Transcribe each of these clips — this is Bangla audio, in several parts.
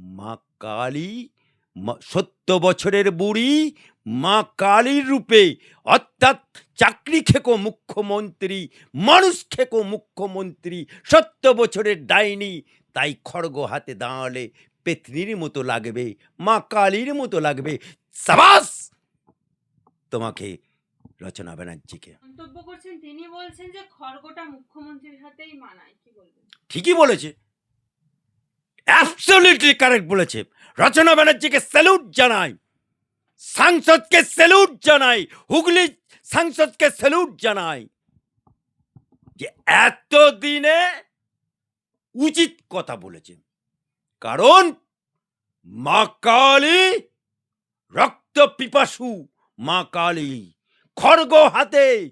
মা কালী সত্তর বছরের বুড়ি মা কালীর রূপে। অর্থাৎ চাকরি খেকো মুখ্যমন্ত্রী মানুষ খেকো মুখ্যমন্ত্রী সত্তর বছরের ডাইনি। তাই খড়গ হাতে দাঁড়ালে পেতনির মতো লাগবে মা কালীর মতো লাগবে। সাবাস! তোমাকে রচনা ব্যানার্জিকে। মন্তব্য করছেন তিনি বলছেন যে খড়গটা মুখ্যমন্ত্রীর হাতেই মানায়। কি বলবেন? ঠিকই বলেছে। অ্যাবসলিউটলি কারেক্ট বলেছে। রচনা ব্যানার্জিকে স্যালুট জানাই। সাংসদকে স্যালুট জানাই। হুগলি সাংসদকে স্যালুট জানাই। যে এতদিনে উচিত কথা বলেছে কারণ মা কালী রক্ত পিপাসু মা কালী। খড়গ হাতে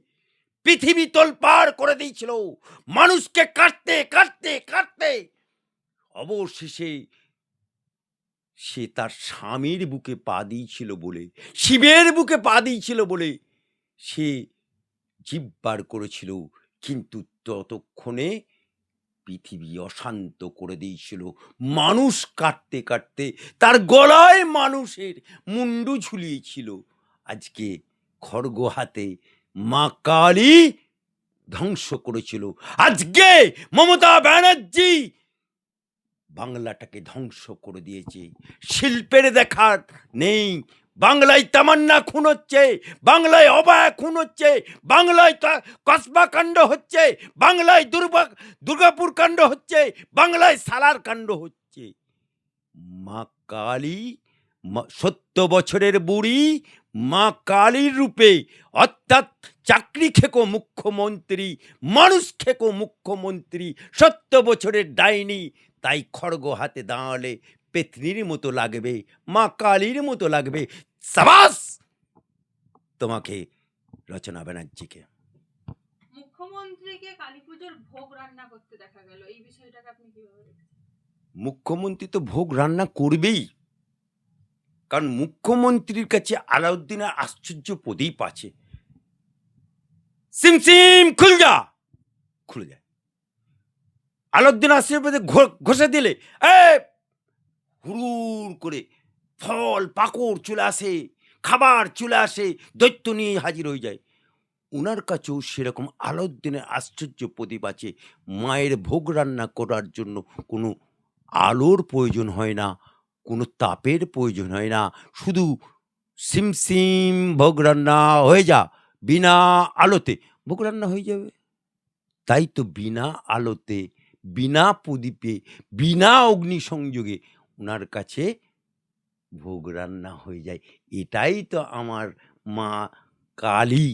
পৃথিবী তোলপাড় করে দিয়েছিল। মানুষকে কাটতে কাটতে কাটতে অবশেষে সে তার স্বামীর বুকে পা দিয়েছিল বলে, শিবের বুকে পা দিয়েছিল বলে সে জিব্বার করেছিল। কিন্তু ততক্ষণে পৃথিবী অশান্ত করে দিয়েছিল। মানুষ কাটতে কাটতে তার গলায় মানুষের মুন্ডু ঝুলিয়েছিল। আজকে খড়গ হাতে মা কালী ধ্বংস করেছিল। আজকে মমতা ব্যানার্জি বাংলাটাকে ধ্বংস করে দিয়েছে। শিল্পের দেখার নেই। বাংলায় তামান্না খুন হচ্ছে। বাংলায় অবায় খুন হচ্ছে। বাংলায় কসবা কাণ্ড হচ্ছে। বাংলায় দুর্গা দুর্গাপুর কাণ্ড হচ্ছে। বাংলায় সালার কাণ্ড হচ্ছে। মা কালী সত্তর বছরের বুড়ি, মা কালীর রূপে অর্থাৎ চাকরি খেকো মুখ্যমন্ত্রী, মানুষ খেকো মুখ্যমন্ত্রী, সত্য বছরের ডাইনি তাই খড়গ হাতে দাঁড়ালে পেতনির মতো লাগবে মা কালীর মতো লাগবে। সাবাস! তোমাকে রচনা ব্যানার্জিকে। মুখ্যমন্ত্রীকে কালী পুজোর ভোগ রান্না করতে দেখা গেল। এই বিষয়টাকে আপনি কীভাবে মুখ্যমন্ত্রী তো ভোগ রান্না করবেই। কারণ মুখ্যমন্ত্রীর কাছে আলাউদ্দিনের আশ্চর্য প্রদীপ আছে। সিম সিম খুল যা খুলে যায়। আলাউদ্দিন আশীর্বাদে ঘষে দিলে এ হুড়ুর করে ফল, পাকড় চলে আসে, খাবার চলে আসে, দৈত্য নিয়ে হাজির হয়ে যায়। ওনার কাছেও সেরকম আলাউদ্দিনের আশ্চর্য প্রদীপ আছে। মায়ের ভোগ রান্না করার জন্য কোনো আলোর প্রয়োজন হয় না, কোনো তাপের প্রয়োজন হয় না। শুধু সিম সিম ভোগ রান্না হয়ে যা, বিনা আলোতে। ভোগ রান্না হয়ে যাবে। তাই তো বিনা আলোতে বিনা প্রদীপে, বিনা অগ্নিসংযোগে ওনার কাছে ভোগ রান্না হয়ে যায়। এটাই তো আমার মা কালী।